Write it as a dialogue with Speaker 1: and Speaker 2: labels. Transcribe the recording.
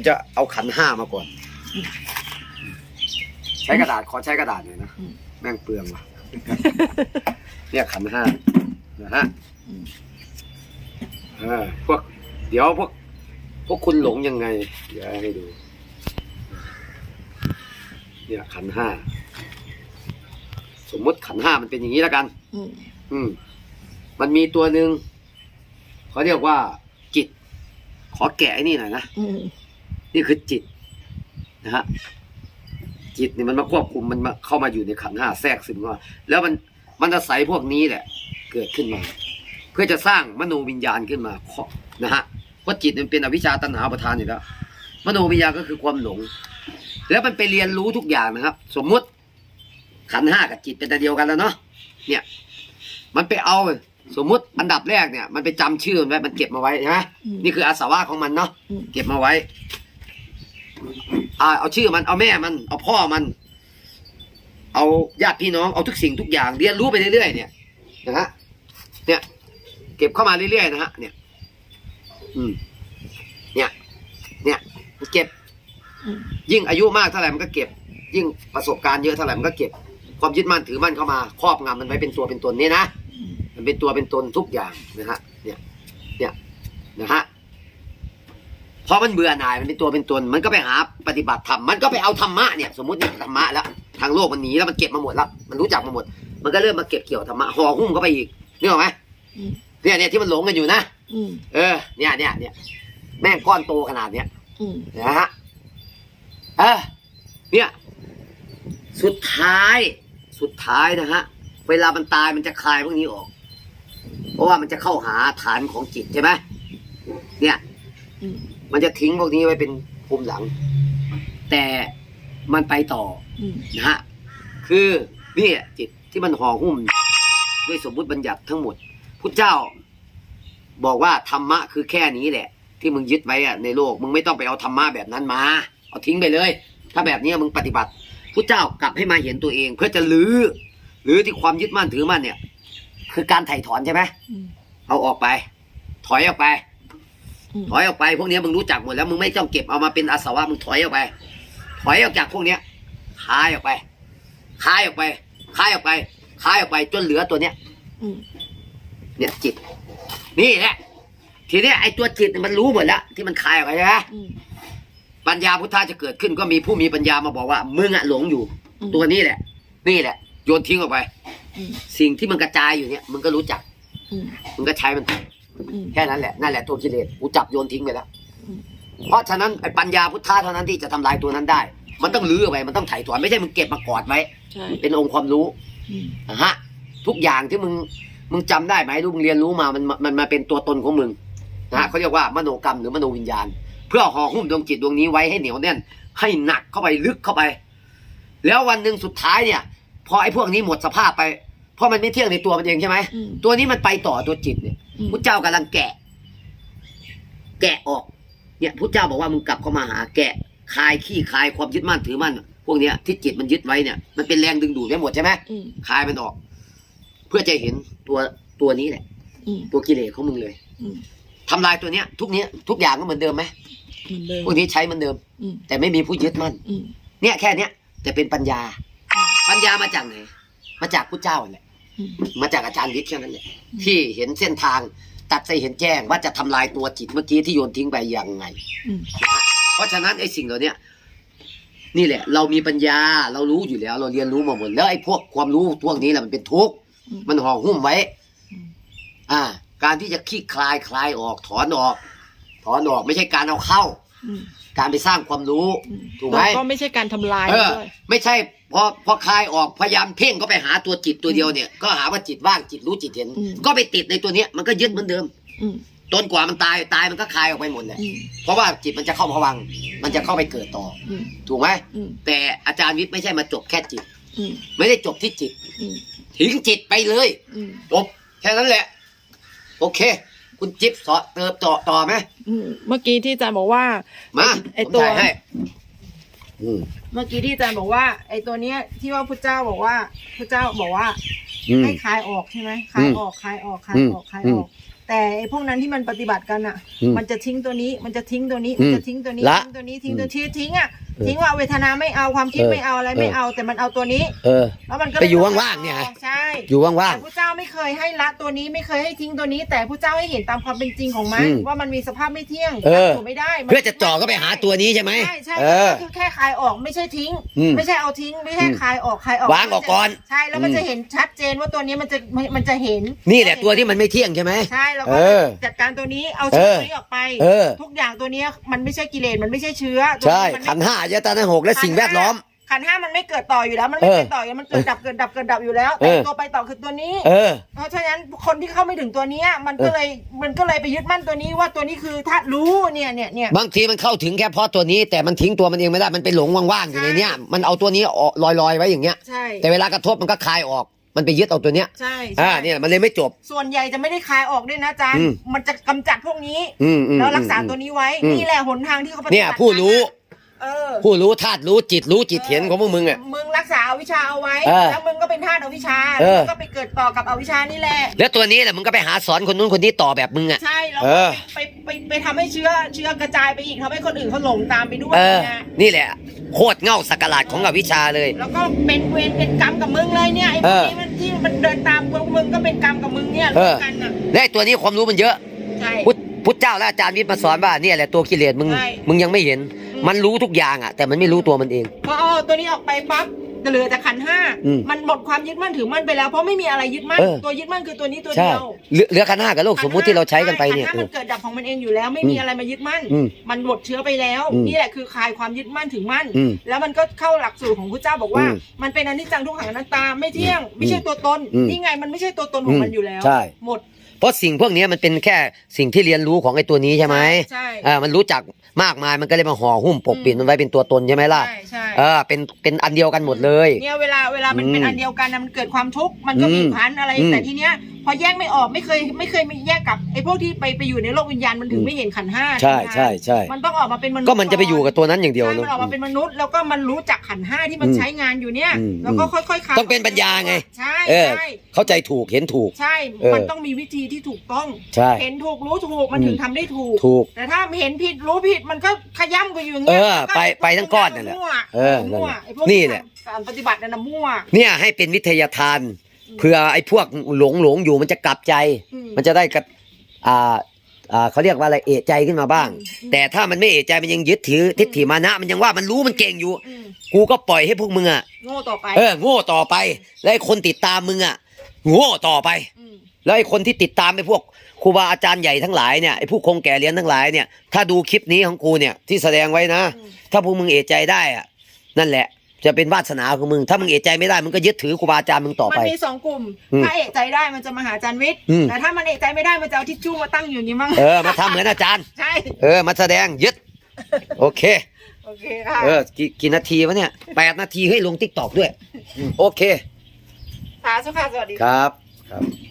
Speaker 1: ผมจะเอาขันห้ามาก่อน ใช้กระดาษขอใช้กระดาษหน่อยนะ
Speaker 2: อืม
Speaker 1: แม่งเปลืองว่ะเนี่ยขันห้านะฮะ
Speaker 2: อืม
Speaker 1: เออพวก เดี๋ยวพวก พวกคุณหลงยังไง เดี๋ยวให้ดู เนี่ยขันห้าสมมติขันห้ามันเป็นอย่างนี้แล้วกัน
Speaker 2: อืม
Speaker 1: อืมมันมีตัวหนึ่งเขาเรียกว่า จิต ขอแกะไอ้นี่หน่อยนะ
Speaker 2: อืม
Speaker 1: นี่คือจิตนะฮะจิตนี่มันมาควบคุมมันมาเข้ามาอยู่ในขันธ์ห้าแทรกซึมเข้ามาแล้วมันมันอาศัยพวกนี้แหละ เกิดขึ้นมา เพื่อจะสร้างมโนวิญญาณขึ้นมาเคาะนะฮะเพราะจิตมันเป็นอวิชชาตัณหาประทานอยู่แล้วมโนวิญญาณก็คือความหลง แล้วมันไปเรียนรู้ทุกอย่างนะครับ สมมุติขันธ์ห้ากับจิตเป็นอันเดียวกันแล้วเนาะเนี่ยมันไปเอาสมมุติอันดับแรกเนี่ย มันไปจำชื่อมันไว้มันเก็บมาไว้ใช่ไหม
Speaker 2: อืม
Speaker 1: นี่คืออาสวะของมันเนาะ
Speaker 2: อืม
Speaker 1: เก็บมาไว้ อ่าเอาชื่อมัน เอาแม่มัน เอาพ่อมัน เอาญาติพี่น้อง เอาทุกสิ่งทุกอย่าง เรียนรู้ไปเรื่อยๆ เนี่ยนะฮะ เนี่ย เก็บเข้ามาเรื่อยๆ นะฮะ เนี่ย อืม เนี่ย เนี่ย เก็บ ยิ่งอายุมากเท่าไหร่มันก็เก็บ ยิ่งประสบการณ์เยอะเท่าไหร่มันก็เก็บ ความยึดมั่นถือมั่นเข้ามา ครอบงำมันไว้เป็นตัวเป็นตนนี่นะ มันเป็นตัวเป็นตนทุกอย่างนะฮะ เนี่ย เนี่ย นะฮะ พอมันเบื่อหน่ายมันเป็นตัวเป็นตนมันก็ไปหาปฏิบัติธรรมมันก็ไปเอาธรรมะเนี่ยสมมติเนี่ยธรรมะแล้วทางโลกมันหนีแล้วมันเก็บมาหมดแล้วมันรู้จักมาหมด มันก็เริ่มมาเก็บเกี่ยวธรรมะห่อหุ้มเข้าไปอีกนึกออกไหม
Speaker 2: อืม
Speaker 1: เนี่ยเนี่ยที่มันหลงกันอยู่นะ
Speaker 2: อืม
Speaker 1: เออ เนี่ยเนี่ยเนี่ยแม่งก้อนโตขนาดเนี้ย
Speaker 2: อืม
Speaker 1: นะฮะเออเนี่ย สุดท้าย สุดท้ายนะฮะเวลามันตายมันจะคลายพวกนี้ออก เพราะว่ามันจะเข้าหาฐานของจิตใช่ไหมเนี่ย
Speaker 2: อื ม
Speaker 1: มันจะทิ้งพวกนี้ไว้เป็นภูมิหลัง แต่มันไปต่อ
Speaker 2: อืม
Speaker 1: นะฮะคือเนี่ยจิตที่มันห่อหุ้ม ด้วยสมมุติบัญญัติทั้งหมดพุทธเจ้า บอกว่าธรรมะคือแค่นี้แหละ ที่มึงยึดไว้อะในโลก มึงไม่ต้องไปเอาธรรมะแบบนั้นมา เอาทิ้งไปเลย ถ้าแบบนี้มึงปฏิบัติพุทธเจ้ากลับให้มาเห็นตัวเอง เพื่อจะลื้อหรือที่ความยึดมั่นถือมั่นเนี่ย คือการไถ่ถอนใช่ไหม
Speaker 2: อืม
Speaker 1: เอาออกไป ถอยออกไป
Speaker 2: อืม
Speaker 1: ถอยออกไปพวกเนี้ยมึงรู้จักหมดแล้วมึงไม่ต้องเก็บเอามาเป็นอาสวะมึงถอยออกไป ถอยออกจากพวกเนี้ยคายออกไปคายออกไปคายออกไปคายออกไปจนเหลือตัวเนี้ย
Speaker 2: อืม
Speaker 1: เนี่ยจิต นี่แหละทีเนี้ยไอ้ตัวจิตเนี่ยมันรู้หมดแล้วที่มันคายออกไปใช่ไหม
Speaker 2: อืม
Speaker 1: ปัญญาพุทธะจะเกิดขึ้นก็มีผู้มีปัญญามาบอกว่า มึงอะหลงอยู่
Speaker 2: อืม
Speaker 1: ตัวนี้แหละ นี่แหละ โยนทิ้งออกไป
Speaker 2: อืม
Speaker 1: สิ่งที่มันกระจายอยู่เนี่ย มึงก็รู้จัก
Speaker 2: อืม
Speaker 1: มึงก็ใช้มันไป
Speaker 2: อืม
Speaker 1: แค่นั้นแหละนั่นแหละตัวกิเลสกูจับโยนทิ้งไปแล้ว
Speaker 2: อืม
Speaker 1: เพราะฉะนั้นไอ้ปัญญาพุทธะเท่านั้นที่จะทำลายตัวนั้นได้ มันต้องลื้อออกไปมันต้องไถ่ถอนไม่ใช่มึงเก็บมากอดไว้
Speaker 2: ใช่
Speaker 1: เป็นองค์ความรู้
Speaker 2: อืม
Speaker 1: นะฮะทุกอย่างที่มึงมึงจำได้ไหมรู้มึงเรียนรู้มามันมันมาเป็นตัวตนของมึงนะฮะเขาเรียกว่ามโนกรรมหรือมโนวิญญาณ เพื่อห่อหุ้มดวงจิตดวงนี้ไว้ให้เหนียวแน่น ให้หนักเข้าไปลึกเข้าไป แล้ววันหนึ่งสุดท้ายเนี่ย พอไอ้พวกนี้หมดสภาพไปเพราะมันไม่เที่ยงในตัวมันเองใช่ไหม
Speaker 2: อืม
Speaker 1: ตัวนี้มันไปต่อตัวจิตเนี่ย
Speaker 2: อืม
Speaker 1: พุทธเจ้ากำลังแกะ แกะออก เนี่ยพุทธเจ้าบอกว่ามึงกลับเข้ามาหาแกะคลายขี้คลายความยึดมั่นถือมั่นพวกเนี้ยที่จิตมันยึดไว้เนี่ยมันเป็นแรงดึงดูดได้หมดใช่ไหม
Speaker 2: อืม
Speaker 1: คลายมันออก เพื่อจะเห็นตัวตัวนี้แหละ
Speaker 2: อืม
Speaker 1: ตัวกิเลสของมึงเลย
Speaker 2: อืม
Speaker 1: ทำลายตัวเนี้ย ทุกเนี้ยทุกอย่างก็เหมือนเดิมไหม
Speaker 2: เหมือนเดิม
Speaker 1: พวกนี้ใช้เหมือนเดิม
Speaker 2: อืม
Speaker 1: แต่ไม่มีผู้ยึดมั่น
Speaker 2: อืม
Speaker 1: เนี่ยแค่เนี้ยแต่เป็นปัญญา
Speaker 2: อืม
Speaker 1: ปัญญามาจากไหน มาจากพุทธเจ้าแหละ
Speaker 2: อื ม
Speaker 1: มาจากอาจารย์วิทย์แค่นั้นแหละ
Speaker 2: อืม
Speaker 1: ที่เห็นเส้นทาง ตัดใจเห็นแจ้งว่าจะทำลายตัวจิตเมื่อกี้ที่โยนทิ้งไปอย่างไง
Speaker 2: อืม
Speaker 1: เพราะฉะนั้นไอ้สิ่งเหล่าเนี้ยนี่แหละ เรามีปัญญาเรารู้อยู่แล้ว เราเรียนรู้มาหมดแล้วไอ้พวกความรู้พวกนี้แหละมันเป็นทุกข์
Speaker 2: อืม
Speaker 1: มันห่อหุ้มไว้
Speaker 2: อืม
Speaker 1: อ่า การที่จะคลี่คลายคลายออก ถอนออก ถอนออกไม่ใช่การเอาเข้า
Speaker 2: อืม
Speaker 1: การไปสร้างความรู้
Speaker 2: อืม
Speaker 1: ถูกไหม
Speaker 2: แล้วก็ไม่ใช่การทำลาย
Speaker 1: เออ
Speaker 2: ด้วย
Speaker 1: ไม่ใช่พอพอคลายออกพยายามเพ่งก็ไปหาตัวจิตตัวเดียวเนี่ย ก็หาว่าจิตว่างจิตรู้จิตเห็น
Speaker 2: อืม
Speaker 1: ก็ไปติดในตัวเนี้ยมันก็ยึดเหมือนเดิม
Speaker 2: อืม
Speaker 1: จนกว่ามันตายตายมันก็คลายออกไปหมดเลย
Speaker 2: อืม
Speaker 1: เพราะว่าจิตมันจะเข้าภวังค์มันจะเข้าไปเกิดต่อ
Speaker 2: อืม
Speaker 1: ถูกไหม
Speaker 2: อืม
Speaker 1: แต่อาจารย์วิทย์ไม่ใช่มาจบแค่จิต
Speaker 2: อืม
Speaker 1: ไม่ได้จบที่จิต
Speaker 2: อืม
Speaker 1: ทิ้งจิตไปเลย
Speaker 2: อืม
Speaker 1: จบแค่นั้นแหละ โอเค คุณจิ๊บสอเติมต่อต่อไหม
Speaker 2: อืมเมื่อกี้ที่อาจารย์บอกว่า
Speaker 1: มา
Speaker 2: ไอ้
Speaker 1: ผม
Speaker 2: ตัว
Speaker 1: ถ่ายให้อืม
Speaker 2: เมื่อกี้ที่อาจารย์บอกว่า ไอ้ตัวเนี้ยที่ว่าพุทธเจ้าบอกว่าพุทธเจ้าบอกว่า
Speaker 1: อืม
Speaker 2: ให้คลายออกใช่ไหมคลายออกคลายออกคลายออกคลายออก
Speaker 1: อืม
Speaker 2: แต่ไอ้พวกนั้นที่มันปฏิบัติกันอะ
Speaker 1: อืม
Speaker 2: มันจะทิ้งตัวนี้ มันจะทิ้งตัวนี้
Speaker 1: อื
Speaker 2: มัน
Speaker 1: ม
Speaker 2: จะทิ้งตัวนี้
Speaker 1: ละ
Speaker 2: ทิ้งตัวนี้ ทิ้งตัว
Speaker 1: อืม
Speaker 2: ที่ทิ้งอะ
Speaker 1: เออ
Speaker 2: ทิ้งว่าเวทนาไม่เอาความคิด
Speaker 1: เออ
Speaker 2: ไม่เอาอะไรไม่
Speaker 1: เออ
Speaker 2: เอาแต่มันเอาตัวนี้
Speaker 1: เออ
Speaker 2: แล้วมันก็
Speaker 1: ไปอยู่
Speaker 2: เล
Speaker 1: ว่างๆเนี่ย
Speaker 2: ใช่
Speaker 1: อยู่ว่าง
Speaker 2: แต่พระเจ้าไม่เคยให้ละตัวนี้ไม่เคยให้ทิ้งตัวนี้ แต่พระเจ้าให้เห็นตามความเป็นจริงของมัน
Speaker 1: อืม
Speaker 2: ว่ามันมีสภาพไม่เที่ยง
Speaker 1: เออ
Speaker 2: อยู่ไม่ได้
Speaker 1: ๆ
Speaker 2: มัน
Speaker 1: เพื่อจะจ่อก็ไปหาตัวนี้ใช่ไหม
Speaker 2: ใช่ใช่
Speaker 1: เออ
Speaker 2: ก็คือแค่คลายออกไม่ใช่ทิ้ง
Speaker 1: อืม
Speaker 2: ไม่ใช่เอาทิ้งไม่ใช่
Speaker 1: อืม
Speaker 2: คลายออกคลายออก
Speaker 1: วางออกก่อน
Speaker 2: ใช่แล้วมัน
Speaker 1: อืม
Speaker 2: จะเห็นชัดเจนว่าตัวนี้มันจะมันจะเห็น
Speaker 1: นี่แหละตัวที่มันไม่เที่ยงใช่ไหม
Speaker 2: ใช่แล้ว
Speaker 1: เอ
Speaker 2: ก็
Speaker 1: อ
Speaker 2: จัดการตัวนี้เอาเชื้อ
Speaker 1: เออ
Speaker 2: ตัวนี้ออกไป
Speaker 1: เออ
Speaker 2: ทุกอย่างตัวเนี้ยมันไม่ใช่กิเลสมันไม่ใช่เชื้อตัว
Speaker 1: ใช่
Speaker 2: นี้มัไม่
Speaker 1: ขันธ์ห้าอายตนะหกและสิ่งแวดล้อม
Speaker 2: ขันธ์ห้ามันไม่เกิดต่ออยู่แล้ว มันไม่
Speaker 1: เออ
Speaker 2: เป็นต่ออยู่แล้วมันเกิดดับเกิดดับเกิดดับอยู่แล้ว
Speaker 1: เอ
Speaker 2: แต่
Speaker 1: อ
Speaker 2: ตัวไปต่อคือตัวนี้
Speaker 1: เออ
Speaker 2: เพราะฉะนั้นคนที่เข้าไม่ถึงตัวเนี้ยมันก็
Speaker 1: เออ
Speaker 2: เลยมันก็เลยไปยึดมั่นตัวนี้ว่าตัวนี้คือธาตุรู้เนี่ยเนี่ยเนี่ย
Speaker 1: บางทีมันเข้าถึงแค่เพราะตัวนี้แต่มันทิ้งตัวมันเองไม่ได้มันไปหลงว่างๆอยู่ในเนี้ย
Speaker 2: ใช่
Speaker 1: มันเอาตัวนี้ออกลอยๆไว้อย่างเงี้ย
Speaker 2: ใช่
Speaker 1: แต่เวลากระทบมันก็คลายออกมันไปยึดเอาตัวเนี้ย
Speaker 2: ใช่
Speaker 1: อ่า
Speaker 2: ใช่
Speaker 1: เนี่ยมันเลยไม่จบ
Speaker 2: ส่วนใหญ่จะไม่ได้คลายออกด้วยนะอาจารย์
Speaker 1: อืม
Speaker 2: มันจะกำจัดพวกนี้
Speaker 1: อืมอืม
Speaker 2: แล้วรักษา
Speaker 1: อืม
Speaker 2: ตัวนี้ไว้
Speaker 1: อืม
Speaker 2: นี่แหละหนทางที่เขาปฏิบัติ
Speaker 1: เนี่ยผู้รู้
Speaker 2: เออ
Speaker 1: ผู้รู้ธาตุรู้จิตรู้จิตเห็นของพวกมึงอะ
Speaker 2: มึงรักษาอาวิชชาเอาไว้
Speaker 1: เออ
Speaker 2: แล้วมึงก็เป็นธาตุอวิชชา
Speaker 1: เออ
Speaker 2: มึงก็ไปเกิดต่อกับอวิชชานี่แหละ
Speaker 1: แล้วตัวนี้แหละมึงก็ไปหาสอนคนนู้นคนนี้ต่อแบบมึงอะ
Speaker 2: ใช่แล้ว
Speaker 1: เออ
Speaker 2: ไปไปไปไปทำให้เชื้อเชื้อกระจายไปอีกทำให้คนอื่นเขาหลงตามไปด้วย
Speaker 1: เออ
Speaker 2: นะ
Speaker 1: นี่แหละโคตรเง่าสักหลาดของอวิชชาเลย
Speaker 2: แล้วก็เป็นเวรเป็นกรรมกับมึงเลยเนี่ยไอ้พ
Speaker 1: เอ
Speaker 2: วก
Speaker 1: อ
Speaker 2: นี้มันที่มันเดินตามพวกมึงก็เป็นกรรมกับมึงเนี่ย
Speaker 1: เอ
Speaker 2: ร่ว
Speaker 1: อ
Speaker 2: มกันอะ
Speaker 1: และไอ้ตัวนี้ความรู้มันเยอะ
Speaker 2: ใช่
Speaker 1: พุทธพุทธเจ้าและอาจารย์วิทย์มาสอนว่าเนี่ยแหละตัวกิเลสมึง
Speaker 2: ใช่
Speaker 1: มึงยังไม่เห็น
Speaker 2: อื ม
Speaker 1: มันรู้ทุกอย่างอะ แต่มันไม่รู้ตัวมันเอง
Speaker 2: พอเอาตัวนี้ออกไปปั๊บเหลือแต่ขันธ์ห้า
Speaker 1: อืม
Speaker 2: มันหมดความยึดมั่นถือมั่นไปแล้วเพราะไม่มีอะไรยึดมั่น
Speaker 1: เออ
Speaker 2: ตัวยึดมั่นคือตัวนี้ตัว
Speaker 1: ใช่
Speaker 2: เดียว
Speaker 1: เหลือเหลือขันธ์ห้ากับโลกสมมุติที่เราใช้กันไปเนี่ย
Speaker 2: ขัธ์ห้ามันเกิดดับของมันเองอยู่แล้ว ไม่
Speaker 1: อื
Speaker 2: มี
Speaker 1: ม
Speaker 2: อะไรมายึดมั่น
Speaker 1: อืม
Speaker 2: มันหมดเชื้อไปแล้ว
Speaker 1: อืม
Speaker 2: นี่แหละคือคลายความยึดมั่นถึงมั่น
Speaker 1: อืม
Speaker 2: แล้วมันก็เข้าหลักสูตรของพระเจ้าบอกว่า
Speaker 1: อืม
Speaker 2: มันเป็นอนิจจังทุกขังอนัตตาไม่เที่ยง ไม่ใช่ตัวตน
Speaker 1: อืม
Speaker 2: นี่ไงมันไม่ใช่ตัวตนของมันอยู่แล้ว
Speaker 1: ใช่
Speaker 2: หมด
Speaker 1: เพราะสิ่งพวกนี้มันเป็นแค่สิ่งที่เรียนรู้ของไอ้ตัวนี้ใช่ไหม
Speaker 2: ใช่
Speaker 1: อ่ามันรู้จักมากมายมันก็เลยมาห่อหุ้มปกปิดมันไว้เป็นตัวตนใช่ไหมล่ะ
Speaker 2: ใช่ใช่
Speaker 1: เออเป็นเป็นอันเดียวกันหมดเลย
Speaker 2: เนี่ยเวลาเวลามันเป็น
Speaker 1: อืม
Speaker 2: อันเดียวกันนะมันเกิดความทุกข์มันก็มี
Speaker 1: อืม
Speaker 2: พันอะไร
Speaker 1: อืม
Speaker 2: แต่ทีเนี้ยพอแยกไม่ออกไม่เคยไม่เคยแยกกับไอ้พวกที่ไปไปอยู่ในโลกวิญญาณมันถึงไม่เห็นขันธ์ห้า
Speaker 1: ใช่
Speaker 2: ไหม
Speaker 1: ใช่ใช่
Speaker 2: มันต้องออกมาเป็นมนุษย์
Speaker 1: ก็มันจะไปอยู่กับตัวนั้นอย่างเดียว
Speaker 2: ใช่
Speaker 1: เน
Speaker 2: มันออกมา
Speaker 1: อะ
Speaker 2: เป็นมนุษย์แล้วก็มันรู้จักขันธ์ห้าที่มัน
Speaker 1: อืม
Speaker 2: ใช้งานอยู่เนี่ย
Speaker 1: อืม
Speaker 2: แล้วก็ค่อยๆคลาย
Speaker 1: ต้องเป็นปัญญาไง
Speaker 2: ใช่
Speaker 1: เออ
Speaker 2: ใช่
Speaker 1: เข้าใจถูกเห็นถูก
Speaker 2: ใช่
Speaker 1: เออ
Speaker 2: มันต้องมีวิธีที่ถูกต้อง
Speaker 1: ใช่
Speaker 2: เห็นถูกรู้ถูกมัน
Speaker 1: อืม
Speaker 2: ถึงทำได้ถูก
Speaker 1: ถูก
Speaker 2: แต่ถ้าเห็นผิดรู้ผิดมันก็ขย้ำกันอยู่อย่าง
Speaker 1: เอ
Speaker 2: เงี้ย
Speaker 1: อ
Speaker 2: แล้วก็
Speaker 1: ไปไปทั้งก้อนนั่นแหละ
Speaker 2: มั่ว
Speaker 1: เออนั่น
Speaker 2: มั่ว
Speaker 1: แหละ
Speaker 2: ไอ้พวก
Speaker 1: นี่แหละ
Speaker 2: การปฏิบัตินั่นนะมั่ว
Speaker 1: เนี่ยให้เป็นวิทยาทานเพื่อไอ้พวกหลงหลงอยู่มันจะกลับใจ
Speaker 2: อืม
Speaker 1: มันจะได้กับอ่า อ่าเขาเรียกว่าอะไรเอะใจขึ้นมาบ้าง
Speaker 2: อืม
Speaker 1: แต่ถ้ามันไม่เอะใจมันยังยึดถือทิฏฐิมานะ มันยังว่ามันรู้มันเก่งอยู่
Speaker 2: อืม
Speaker 1: กูก็ปล่อยให้พวกมึงอะ
Speaker 2: โง่ต่อไป
Speaker 1: เออโง่ต่อไป แล้วไอ้คนติดตามมึงอะโง่ต่อไป
Speaker 2: ม
Speaker 1: แล้วไอ้คนที่ติดตามไอ้พวกครูบาอาจารย์ใหญ่ทั้งหลายเนี่ยไอ้ผู้คงแก่เรียนทั้งหลายเนี่ยถ้าดูคลิปนี้ของกูเนี่ยที่แสดงไว้นะ
Speaker 2: อืม
Speaker 1: ถ้าพวกมึงเอะใจได้อะนั่นแหละ จะเป็นวาสนาของมึง ถ้ามึงเอะใจไม่ได้มึงก็ยึดถือครูบาอาจารย์มึงต่อ
Speaker 2: มั
Speaker 1: ไป
Speaker 2: นมีสองกลุ่ม
Speaker 1: อืม
Speaker 2: ถ้าเอะใจได้มันจะมาหาอาจารย์วิทย์
Speaker 1: อืม
Speaker 2: แต่ถ้ามันเอะใจไม่ได้มันจะเอาทิชชู่มาตั้งอยู่อย่างนี้มั้ง
Speaker 1: เออมาทำเหมือนอาจารย์
Speaker 2: ใช่
Speaker 1: เออมาแสดงยึด โอเค
Speaker 2: โอเคค่ะ
Speaker 1: เออกี่กี่นาทีวะเนี่ยแปดนาทีให้ลงทิกตอกด้วย โอเค
Speaker 2: สาธุค่ะสวัสดี
Speaker 1: ครับครับ